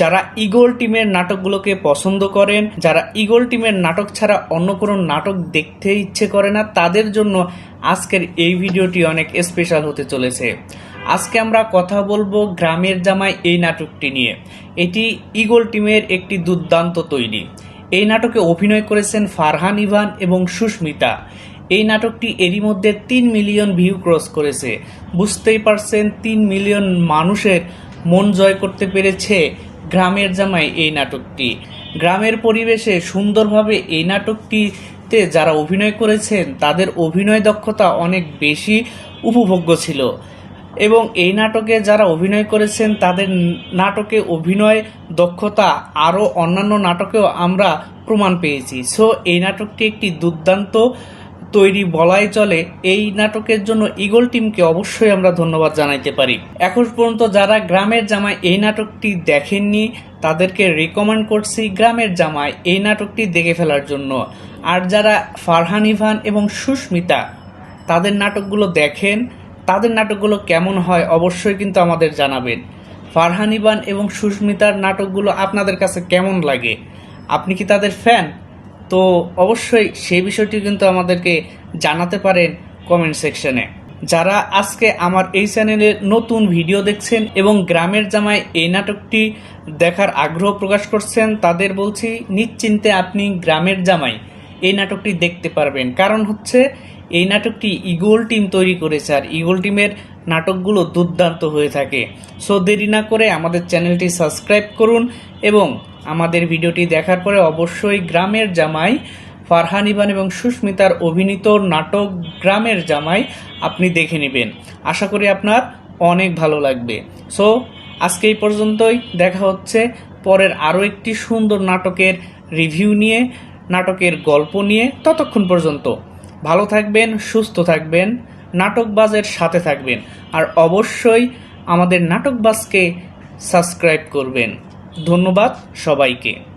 যারা ইগল টিমের নাটকগুলোকে পছন্দ করেন, যারা ইগল টিমের নাটক ছাড়া অন্য কোনো নাটক দেখতে ইচ্ছে করে না, তাদের জন্য আজকের এই ভিডিওটি অনেক স্পেশাল হতে চলেছে। আজকে আমরা কথা বলব গ্রামের জামাই এই নাটকটি নিয়ে। এটি ইগল টিমের একটি দুর্দান্ত তৈরি। এই নাটকে অভিনয় করেছেন ফারহান ইভান এবং সুস্মিতা। এই নাটকটি এরই মধ্যে তিন মিলিয়ন ভিউ ক্রস করেছে। বুঝতেই পারছেন, তিন মিলিয়ন মানুষের মন জয় করতে পেরেছে গ্রামের জামাই এই নাটকটি। গ্রামের পরিবেশে সুন্দরভাবে এই নাটকটিতে যারা অভিনয় করেছেন, তাদের অভিনয় দক্ষতা অনেক বেশি উপভোগ্য ছিল। এবং এই নাটকে যারা অভিনয় করেছেন, তাদের নাটকে অভিনয় দক্ষতা আরও অন্যান্য নাটকেও আমরা প্রমাণ পেয়েছি। সো এই নাটকটি একটি দুর্দান্ত তৈরি বলাই চলে, এই নাটকের জন্য ইগল টিমকে অবশ্যই আমরা ধন্যবাদ জানাইতে পারি। এখন পর্যন্ত যারা গ্রামের জামাই এই নাটকটি দেখেননি, তাদেরকে রিকমেন্ড করছি গ্রামের জামাই এই নাটকটি দেখে ফেলার জন্য। আর যারা ফারহান ইভান এবং সুস্মিতা, তাদের নাটকগুলো দেখেন, তাদের নাটকগুলো কেমন হয় অবশ্যই কিন্তু আমাদের জানাবেন। ফারহান ইবান এবং সুস্মিতার নাটকগুলো আপনাদের কাছে কেমন লাগে? আপনি কি তাদের ফ্যান তো অবশ্যই সেই বিষয়টি কিন্তু আমাদেরকে জানাতে পারেন কমেন্ট সেকশনে যারা আজকে আমার এই চ্যানেলে নতুন ভিডিও দেখছেন এবং গ্রামের জামাই এই নাটকটি দেখার আগ্রহ প্রকাশ করছেন, তাদের বলছি, নিশ্চিন্তে আপনি গ্রামের জামাই এই নাটকটি দেখতে পারবেন। কারণ হচ্ছে, এই নাটকটি ইগল টিম তৈরি করেছে আর ইগল টিমের নাটকগুলো দুর্দান্ত হয়ে থাকে। সো দেরি না করে আমাদের চ্যানেলটি সাবস্ক্রাইব করুন এবং আমাদের ভিডিওটি দেখার পরে অবশ্যই গ্রামের জামাই ফারহান ইবান এবং সুস্মিতার অভিনীত নাটক গ্রামের জামাই আপনি দেখে নেবেন। আশা করি আপনার অনেক ভালো লাগবে। সো আজকে এই পর্যন্তই। দেখা হচ্ছে পরের আরও একটি সুন্দর নাটকের রিভিউ নিয়ে, নাটকের গল্প নিয়ে ততক্ষণ পর্যন্ত। ভালো থাকবেন, সুস্থ থাকবেন নাটকবাজের সাথে থাকবেন। আর অবশ্যই আমাদের নাটকবাজকে সাবস্ক্রাইব করবেন। ধন্যবাদ সবাইকে।